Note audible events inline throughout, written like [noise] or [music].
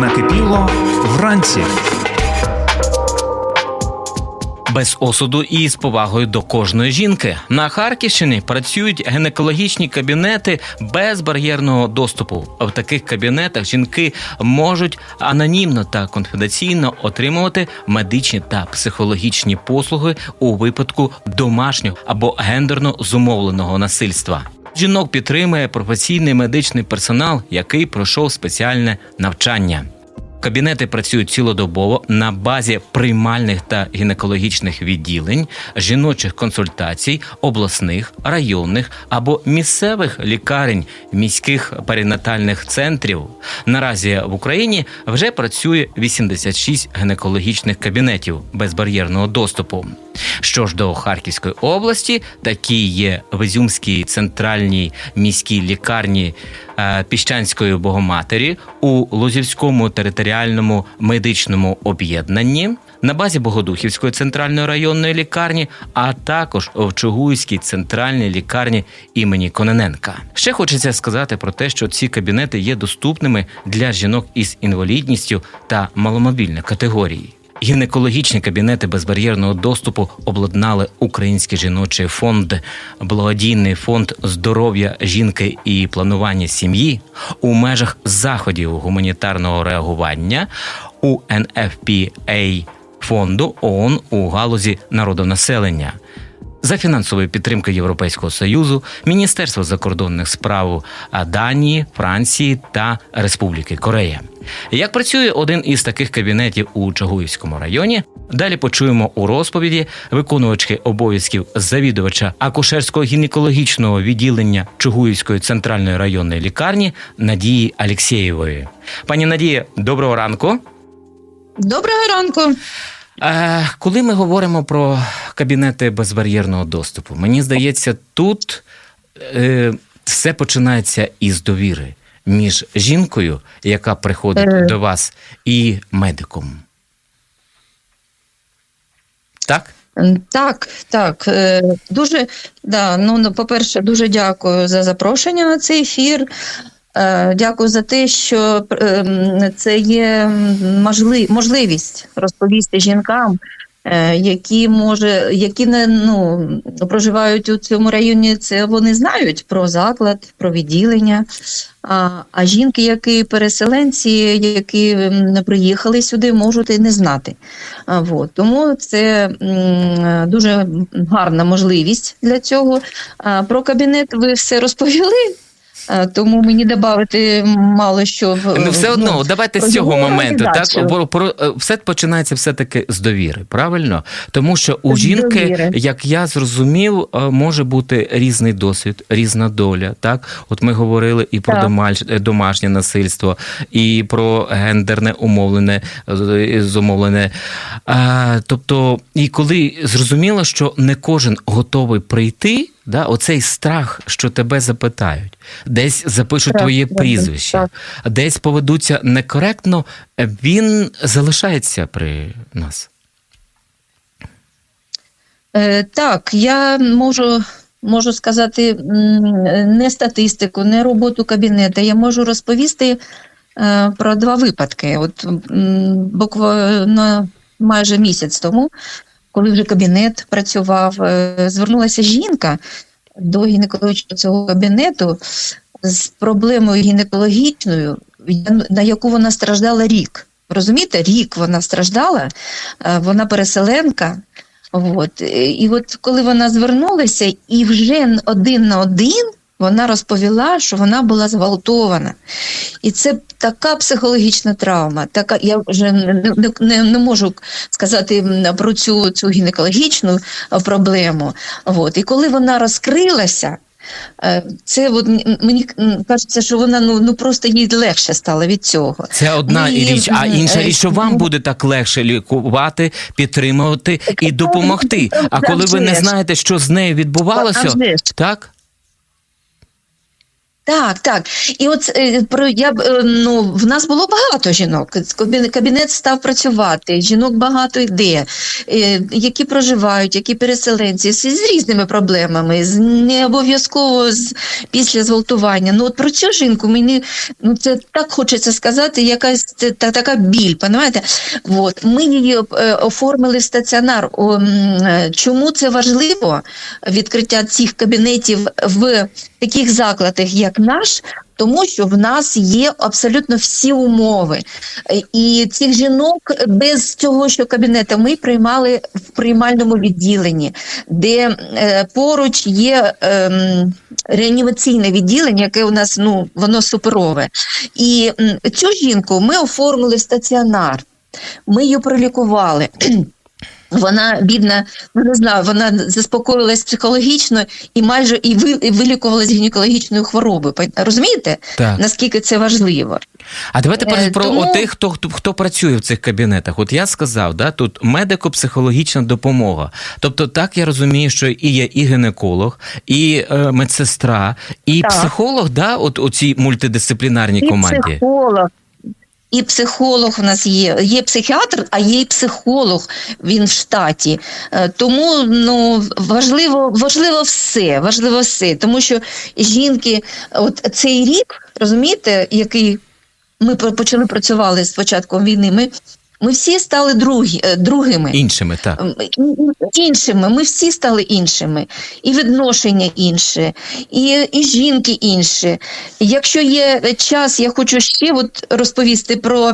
Накипіло вранці. Без осуду і з повагою до кожної жінки на Харківщині працюють гінекологічні кабінети без бар'єрного доступу. В таких кабінетах жінки можуть анонімно та конфіденційно отримувати медичні та психологічні послуги у випадку домашнього або гендерно зумовленого насильства. Жінок підтримує професійний медичний персонал, який пройшов спеціальне навчання. Кабінети працюють цілодобово на базі приймальних та гінекологічних відділень, жіночих консультацій, обласних, районних або місцевих лікарень, міських перинатальних центрів. Наразі в Україні вже працює 86 гінекологічних кабінетів безбар'єрного доступу. Що ж до Харківської області, такі є в Ізюмській центральній міській лікарні е, Піщанської Богоматері у Лозівському територіальному медичному об'єднанні. На базі Богодухівської центральної районної лікарні, а також в Чугуйській центральній лікарні імені Кононенка. Ще хочеться сказати про те, що ці кабінети є доступними для жінок із інвалідністю та маломобільних категорій. Гінекологічні кабінети безбар'єрного доступу обладнали Український жіночий фонд, благодійний фонд здоров'я жінки і планування сім'ї у межах заходів гуманітарного реагування UNFPA фонду ООН у галузі народонаселення. За фінансової підтримки Європейського союзу, Міністерства закордонних справ Данії, Франції та Республіки Корея. Як працює один із таких кабінетів у Чагуївському районі? Далі почуємо у розповіді виконувачки обов'язків завідувача акушерського гінекологічного відділення Чугуївської центральної районної лікарні Надії Алєксєєвої. Пані Надія, доброго ранку. Доброго ранку. Е, коли ми говоримо про кабінети безбар'єрного доступу, мені здається, тут е, все починається із довіри між жінкою, яка приходить до вас, і медиком. Так? Так, так. е, Дуже да, ну, ну, по-перше, дуже дякую за запрошення на цей ефір. Е, Дякую за те, що ем, це є можливість розповісти жінкам, е, які може, які не ну проживають у цьому районі. Це вони знають про заклад, про відділення. А, а жінки, які переселенці, які м, приїхали сюди, можуть і не знати. А, вот. Тому це м, дуже гарна можливість для цього. А, про кабінет ви все розповіли. А, Тому мені додати мало що в Ну, все одно, ну, давайте з цього моменту. Так організацію. про, е, все починається все таки з довіри, правильно? Тому що у З жінки, довіри. як я зрозумів, е, може бути різний досвід, різна доля. Так, от ми говорили і про Так. домаш- е, домашнє насильство, і про гендерне умовлене е, зумовлене. А, тобто, і коли зрозуміло, що не кожен готовий прийти. Да, оцей страх, що тебе запитають, десь запишуть Так, твоє так, прізвище, так. десь поведуться некоректно, він залишається при нас. Е, Так, я можу, можу сказати не статистику, не роботу кабінету. Я можу розповісти е, про два випадки. От буквально майже місяць тому, коли вже кабінет працював, е, звернулася жінка до гінекологічного цього кабінету з проблемою гінекологічною, на яку вона страждала рік. Розумієте, рік вона страждала, е, вона переселенка. От. І от коли вона звернулася, і вже один на один вона розповіла, що вона була зґвалтована. І це така психологічна травма. Така, я вже не, не, не, не можу сказати про цю, цю гінекологічну е, проблему. От. І коли вона розкрилася, е, це от, мені кажеться, що вона ну, ну просто їй легше стало від цього. Це одна і, річ, а інша е, річ, що вам буде так легше лікувати, підтримувати і допомогти. А коли ви не знаєте, що з нею відбувалося, так? Так, так. І от е, про я е, ну в нас було багато жінок. Кабінет став працювати. Жінок багато йде, е, які проживають, які переселенці з, з різними проблемами, з не обов'язково з після зґвалтування. Ну от про цю жінку мені ну це так хочеться сказати, якась це та така біль. Понімаєте? От ми її оформили в стаціонар. Чому це важливо? Відкриття цих кабінетів в таких закладах, як наш, тому що в нас є абсолютно всі умови. Е, І цих жінок без цього, що кабінету ми приймали в приймальному відділенні, де е, поруч є ем, реанімаційне відділення, яке у нас ну воно суперове. І цю жінку ми оформили в стаціонар. Ми її пролікували. Вона бідна, ну не знаю, вона заспокоїлась психологічно і майже і ви і вилікувалась гінекологічною хворобою. Розумієте, Так. наскільки це важливо? А давайте Е, про, про тому- тих, хто, хто хто працює в цих кабінетах. От я сказав, да, тут медико-психологічна допомога. Тобто, так я розумію, що і є і гінеколог, і е, медсестра, і Так. психолог, да, от у цій мультидисциплінарній І команді. психолог. І психолог у нас є. Є психіатр, а є і психолог. Він в штаті. Е, Тому ну важливо, важливо все. Важливо все. Тому що жінки, от цей рік, розумієте, який ми по- почали працювати з початком війни. Ми, ми всі стали другі, е, другими. Іншими, так. Іншими. Ми всі стали іншими, і відношення інше, і, і жінки інші. Якщо є час, я хочу ще от розповісти про.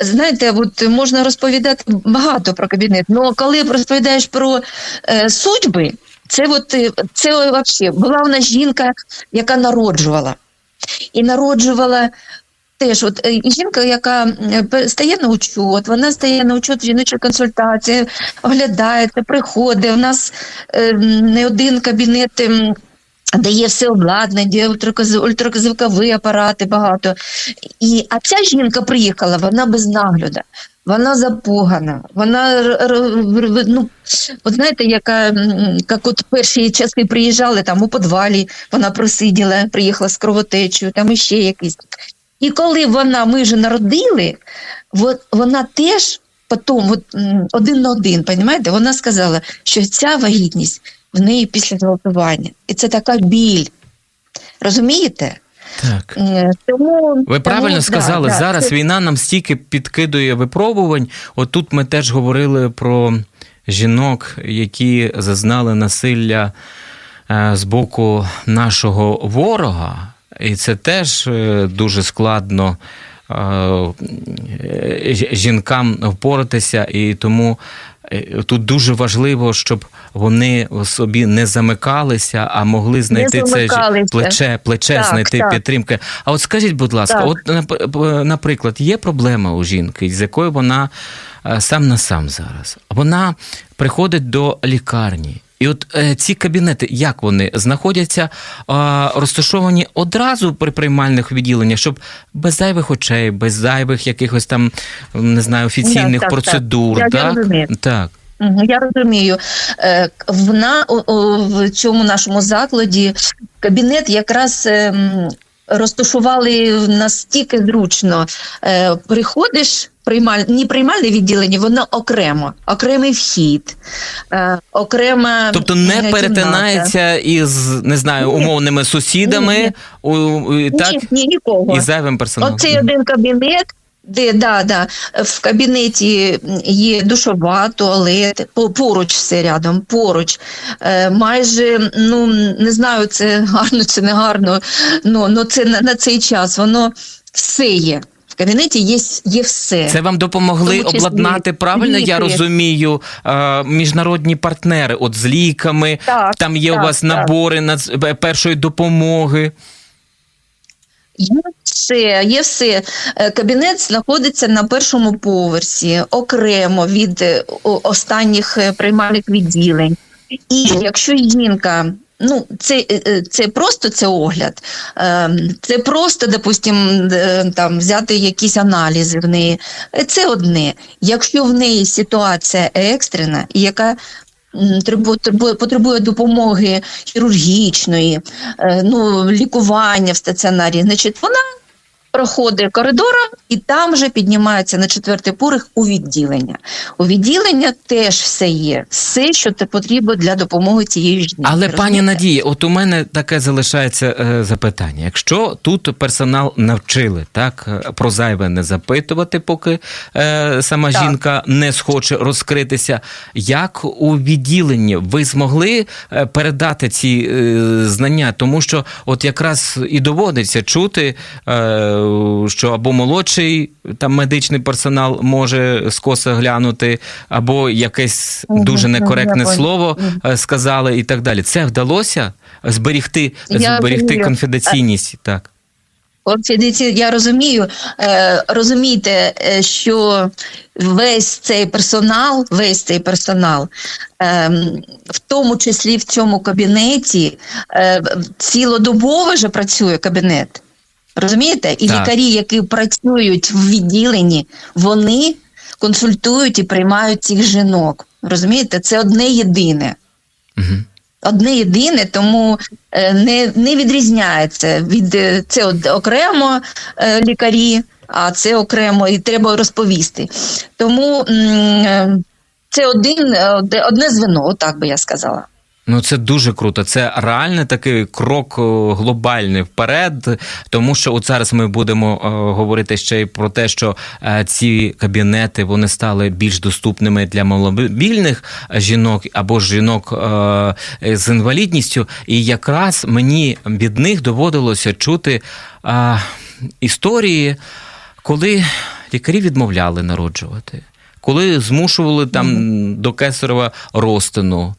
Знаєте, от можна розповідати багато про кабінет. але коли розповідаєш про е, судьби, це от е, це вообще була у нас жінка, яка народжувала. І народжувала Теж, от е, жінка, яка стає на учет, вона стає на учет жіночої консультації, оглядається, приходить. У нас е, не один кабінет. Де є все обладнання, ультракази- ультразвукові апарати багато. І, а ця жінка приїхала, вона без нагляду, вона запугана, вона ну, от знаєте, яка як от перші часи приїжджали там у підвалі, вона просиділа, приїхала з кровотечею, там іще якісь. І коли вона, ми вже народили, от вона теж потім, от, один на один, понімаєте, вона сказала, що ця вагітність в неї після зґвалтування. І це така біль. Розумієте? так. Е, Тому Ви правильно тому, сказали, да, зараз це- війна нам стільки підкидує випробувань. От тут ми теж говорили про жінок, які зазнали насилля е, з боку нашого ворога, і це теж е, дуже складно. е, Жінкам впоратися, і тому е, тут дуже важливо, щоб вони собі не замикалися, а могли знайти це плече, плече Так, знайти так. підтримки. А от скажіть, будь ласка, Так. от нап- наприклад, є проблема у жінки, з якою вона е, сам на сам зараз. Вона приходить до лікарні. І от е, ці кабінети, як вони знаходяться е, розташовані одразу при приймальних відділеннях, щоб без зайвих очей, без зайвих якихось там не знаю офіційних так, так. процедур. Я- так? розумію. так. Я розумію. Е, В, на, в цьому нашому закладі кабінет якраз ем, розташували настільки зручно. Е, Приходиш, приймаль, не приймальне відділення, воно окремо, окремий вхід, е, окрема Тобто не кімната. перетинається із не знаю умовними сусідами, Ні. у, у- так Ні, ні, нікого. і зайвим персоналом. Оцей один кабінет, де да, да, в кабінеті є душова, туалет, поруч все рядом, поруч. Е, майже, ну не знаю, це гарно чи не гарно, ну, ну це на, на цей час воно все є. В кабінеті є, є все. Це вам допомогли числі обладнати правильно, я розумію, е, міжнародні партнери, от з ліками, Так, там є у вас так. набори на першої допомоги. Є все, є все. Е, Кабінет знаходиться на першому поверсі, окремо від е, останніх е, приймальних відділень. І якщо жінка. Ну, це, це просто це огляд. Ем, Це просто, допустим, там взяти якісь аналізи в неї. Це одне. Якщо в неї ситуація екстрена, яка потребує допомоги хірургічної, е, ну, лікування в стаціонарі, значить, вона проходить коридором і там вже піднімається на четвертий поверх у відділення. У відділення теж все є, все, що те потрібно для допомоги цієї жінки. Але пані? Надії, от у мене таке залишається е, запитання. Якщо тут персонал навчили так е, про зайве не запитувати, поки е, сама Так. жінка не схоче розкритися, як у відділенні ви змогли е, передати ці е, знання? Тому що от якраз і доводиться чути, е, що або молодший там медичний персонал може скоса глянути, або якесь дуже некоректне слово е, сказали і так далі. Це вдалося зберігти, зберігти конфіденційність. Так. Конфіденці- я розумію, е, розумієте, е, що весь цей персонал, весь цей персонал, е, в тому числі в цьому кабінеті, е, цілодобово вже працює кабінет. Розумієте? І Так. лікарі, які працюють в відділенні, вони консультують і приймають цих жінок. Розумієте, це одне єдине. Угу. Одне єдине, тому е, не, не відрізняється від е, це окремо е, лікарі, а це окремо і треба розповісти. Тому це один, одне звено, так би я сказала. Ну це дуже круто. Це реально такий крок глобальний вперед. Тому що от зараз ми будемо е, говорити ще й про те, що е, ці кабінети вони стали більш доступними для маломобільних жінок або жінок е, з інвалідністю. І якраз мені від них доводилося чути е, історії, коли лікарі відмовляли народжувати. Коли змушували там до кесарева розтину,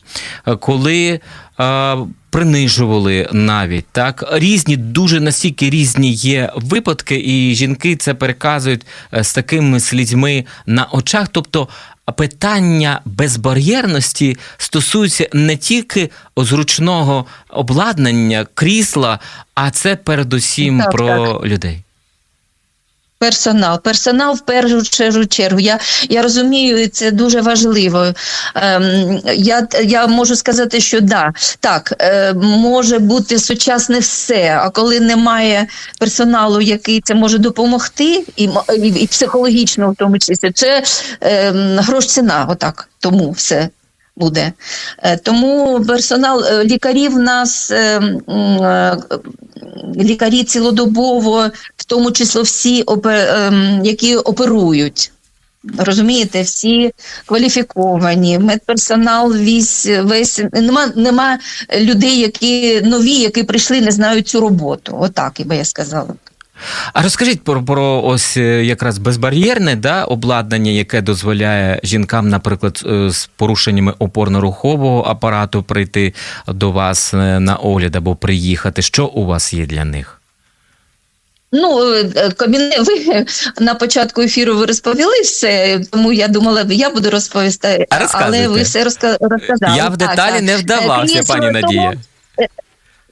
е, коли е, принижували навіть так. Різні, дуже настільки різні є випадки, і жінки це переказують е, з такими слізьми на очах. Тобто питання безбар'єрності стосується не тільки зручного обладнання, крісла, а це передусім Так, про людей. Персонал, персонал в першу чергу чергу. Я, я розумію, це дуже важливо. Ем, я, я можу сказати, що да, так, е, може бути сучасне все, а коли немає персоналу, який це може допомогти, і, і, психологічно в тому числі, це е, грош ціна, отак, тому все. Буде Е, тому персонал е, лікарів нас е, м, е, лікарі цілодобово, в тому числі всі, ем, які оперують. Розумієте, всі кваліфіковані, медперсонал весь, весь нема, нема людей, які нові, які прийшли, не знають цю роботу. Отак, і би я сказала. А розкажіть про, про ось е, якраз безбар'єрне да, обладнання, яке дозволяє жінкам, наприклад, е, з порушеннями опорно-рухового апарату прийти до вас е, на огляд або приїхати. Що у вас є для них? Ну, кабінет, ви на початку ефіру ви розповіли все, тому я думала, я буду розповісти, А але ви все розказали. Я в деталі так. не вдавався, пані тому- Надія.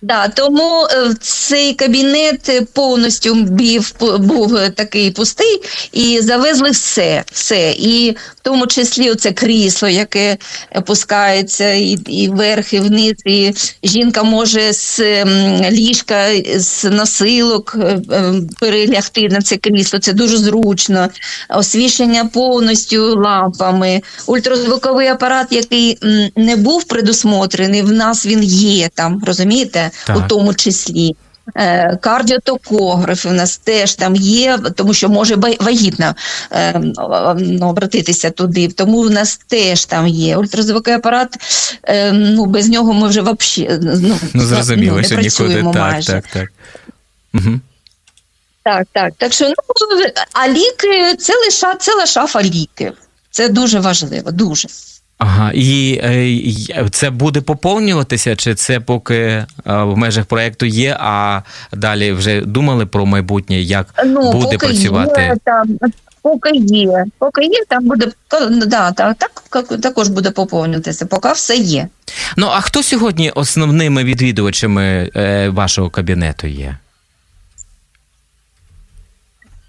Да, тому е, цей кабінет повністю був, був е, такий пустий, і завезли все. все. І в тому числі оце крісло, яке опускається і, і вверх, і вниз. І жінка може з ем, ліжка, з носилок е, е, перелягти на це крісло. Це дуже зручно. Освітлення повністю лампами. Ультразвуковий апарат, який не був предусмотрений, в нас він є там, розумієте? Так. у тому числі. Е, Кардіотокографи у нас теж там є, тому що може вагітна е, ну, обратитися туди. Тому у нас теж там є ультразвуковий апарат. Е, ну без нього ми вже вообще ну, Ну зрозуміло, не що нікуди. працюємо Так, майже. так, так. Угу. Так, так. Так що ну а ліки це лиша це лишафа ліків. Це дуже важливо, дуже. Ага, і е, це буде поповнюватися, чи це поки е, в межах проекту є, а далі вже думали про майбутнє, як Ну, буде поки працювати? Є, там, поки є, поки є, там буде да, так, так, також буде поповнюватися, поки все є. Ну а хто сьогодні основними відвідувачами е, вашого кабінету є?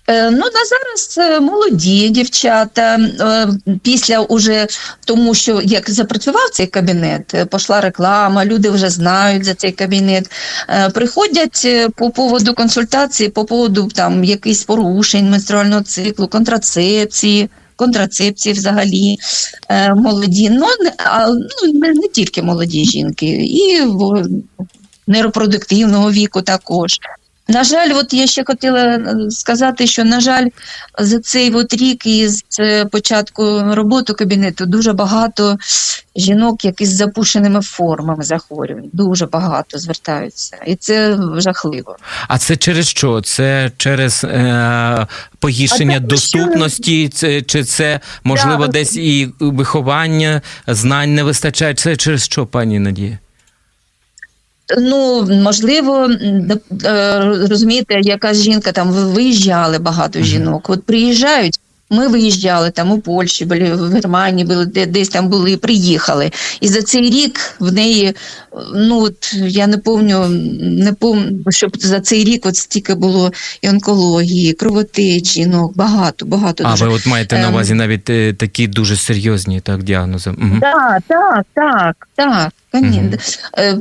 Е, Ну, на зараз е, молоді дівчата. е, Після уже тому, що як запрацював цей кабінет, пішла реклама, люди вже знають за цей кабінет. Приходять по поводу консультації, по поводу там якихось порушень менструального циклу, контрацепції. Контрацепції взагалі молоді, ну а, ну не, тільки молоді жінки, і в нерепродуктивного віку також. На жаль, от я ще хотіла е, сказати, що на жаль, за цей от рік із е, початку роботи кабінету дуже багато жінок, які з запущеними формами захворювань, дуже багато звертаються, і це жахливо. А це через що? Це через е, погіршення це доступності, це, чи це можливо Да. десь і виховання, знань не вистачає? Це через що, пані Надія? Ну, можливо, е, розумієте, якась жінка там виїжджали багато жінок. От приїжджають. Ми виїжджали там у Польщі, були в Германії, були десь там були, приїхали. І за цей рік в неї, е, ну от я не пам'ятаю, не пам'ятаю, щоб за цей рік от стільки було і онкології, і кровотеч, жінок, багато, багато А дуже. ви от маєте на Ем. увазі навіть е, такі дуже серйозні так діагнози. Угу. Так, так, так, так.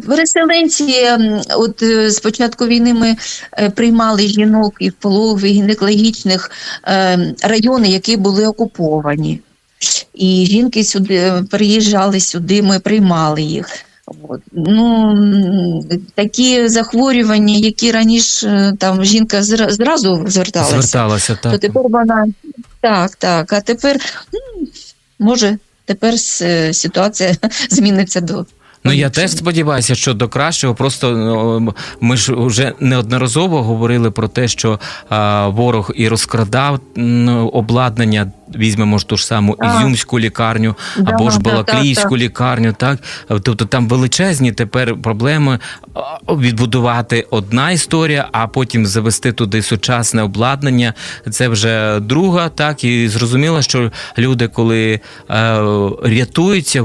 Переселенці, от е, з початку війни ми е, приймали жінок і в пологових, гінекологічних райони, які були окуповані. І жінки сюди приїжджали сюди, ми приймали їх. От. Ну, такі захворювання, які раніше там жінка зра- зразу зверталася, Зверталася так. то тепер вона так, так. А тепер ну, може тепер ситуація [laughs] зміниться до. Ну я теж сподіваюся, що до кращого. Просто ну, ми ж вже неодноразово говорили про те, що ворог і розкрадав обладнання. Візьмемо ж ту ж саму А. Ізюмську лікарню Да, або ж да, Балаклійську лікарню, так тобто там величезні тепер проблеми відбудувати одна історія, а потім завести туди сучасне обладнання. Це вже друга, так і зрозуміло, що люди, коли е, рятуються,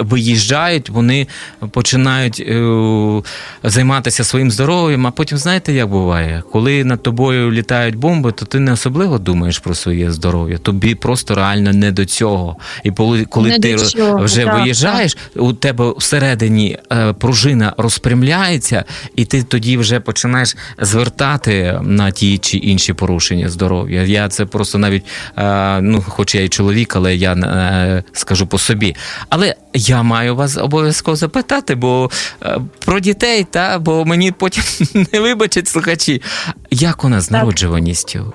виїжджають, вони починають е, займатися своїм здоров'ям. А потім знаєте, як буває, коли над тобою літають бомби, то ти не особливо думаєш про своє здоров'я. Тобі просто реально не до цього. І коли, коли Не ти цього, вже так, виїжджаєш, у тебе всередині е, пружина розпрямляється, і ти тоді вже починаєш звертати на ті чи інші порушення здоров'я. Я це просто навіть, е, ну, хоч я і чоловік, але я е, скажу по собі. Але я маю вас обов'язково запитати, бо е, про дітей, та бо мені потім [laughs] не вибачать слухачі. Як у нас з народжуваністю?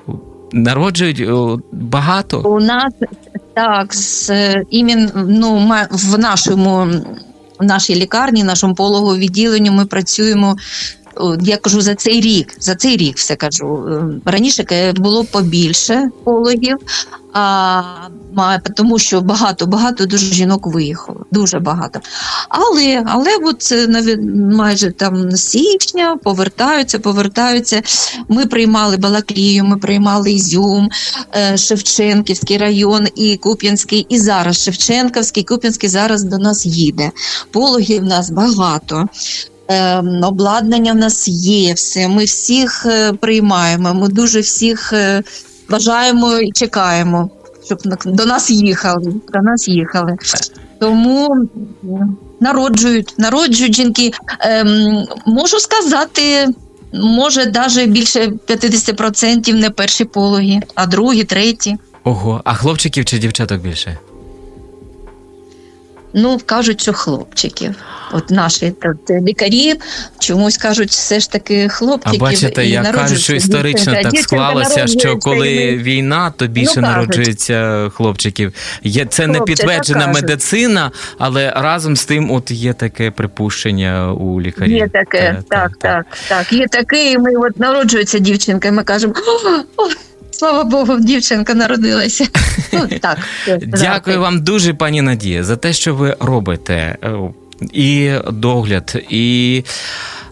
Народжують багато. У нас так з е, імін, ну, в нашому в нашій лікарні, нашому пологовому відділенню ми працюємо. Я кажу за цей рік, за цей рік все кажу. Е, Раніше було побільше пологів, а, тому що багато, багато дуже жінок виїхало, дуже багато. Але, але от е, майже там січня повертаються, повертаються. Ми приймали Балаклію, ми приймали Ізюм, е, Шевченківський район і Куп'янський, і зараз Шевченківський, Куп'янський зараз до нас їде. Пологів в нас багато. е, Обладнання в нас є, все. Ми всіх е, приймаємо. Ми дуже всіх бажаємо і чекаємо, щоб до нас їхали. До нас їхали. Тому народжують, народжують жінки. Ем, можу сказати, може, навіть більше 50% не перші пологи, а другі, треті. Ого, а хлопчиків чи дівчаток більше? Ну, кажуть, що хлопчиків. От наші тут лікарі чомусь кажуть, все ж таки А бачите, і я кажу, що історично так склалося, що коли ми- війна, то більше Ну, народжується хлопчиків. Є це не Хлопці, підтверджена медицина, але разом з тим, от є таке припущення у лікарів. Є таке, Е, так, так, так. Є таке, і ми от народжується дівчинка, і ми кажемо. О, о, слава Богу, дівчинка народилася. [laughs] Ну, так, Дякую вам дуже, пані Надія, за те, що ви робите. Е, І догляд, і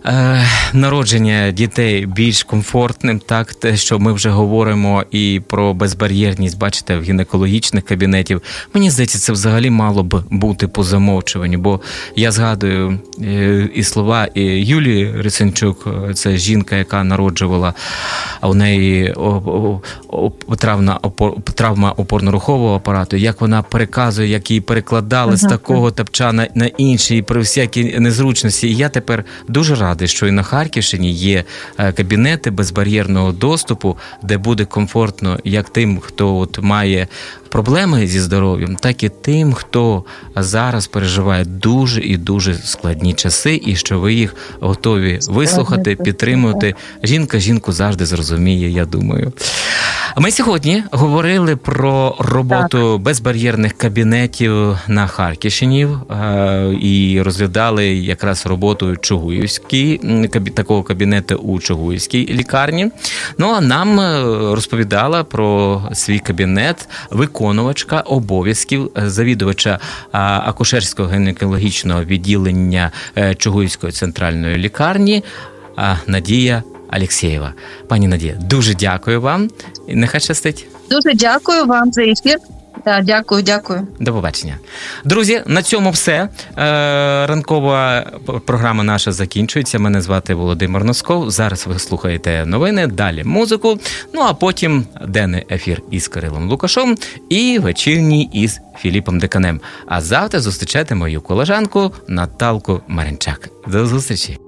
е, народження дітей більш комфортним, так те, що ми вже говоримо і про безбар'єрність, бачите, в гінекологічних кабінетів. Мені здається, це взагалі мало б бути по замовчуванню, бо я згадую е, і слова і Юлії Рисенчук, е, це жінка, яка народжувала, а у неї о, о, о, травма, опор, травма опорно-рухового апарату, як вона переказує, як її перекладали з такого тапча на, інший, при всякій незручності. І я тепер дуже радий, що і на Харківщині є е, кабінети безбар'єрного доступу, де буде комфортно як тим, хто от має проблеми зі здоров'ям, так і тим, хто зараз переживає дуже і дуже складні часи, і що ви їх готові вислухати, підтримувати. Жінка жінку завжди зрозуміє, я думаю. Ми сьогодні говорили про роботу безбар'єрних кабінетів на Харківщині е, і розглядали якраз роботу Чугуївській такого кабінету у Чугуївській лікарні. Ну а нам е, розповідала про свій кабінет виконувачка обов'язків е, завідувача акушерського гінекологічного відділення е, Чугуївської центральної лікарні Надія Алєксєєва. Пані Надія, дуже дякую вам. Нехай щастить. Дуже дякую вам за ефір. Да, дякую, дякую. До побачення. Друзі, на цьому все. Е, ранкова програма наша закінчується. Мене звати Володимир Носков. Зараз ви слухаєте новини, далі музику. Ну а потім денний ефір із Кирилом Лукашом і вечірній із Філіпом Деканем. А завтра зустрічайте мою колежанку Наталку Маринчак. До зустрічі.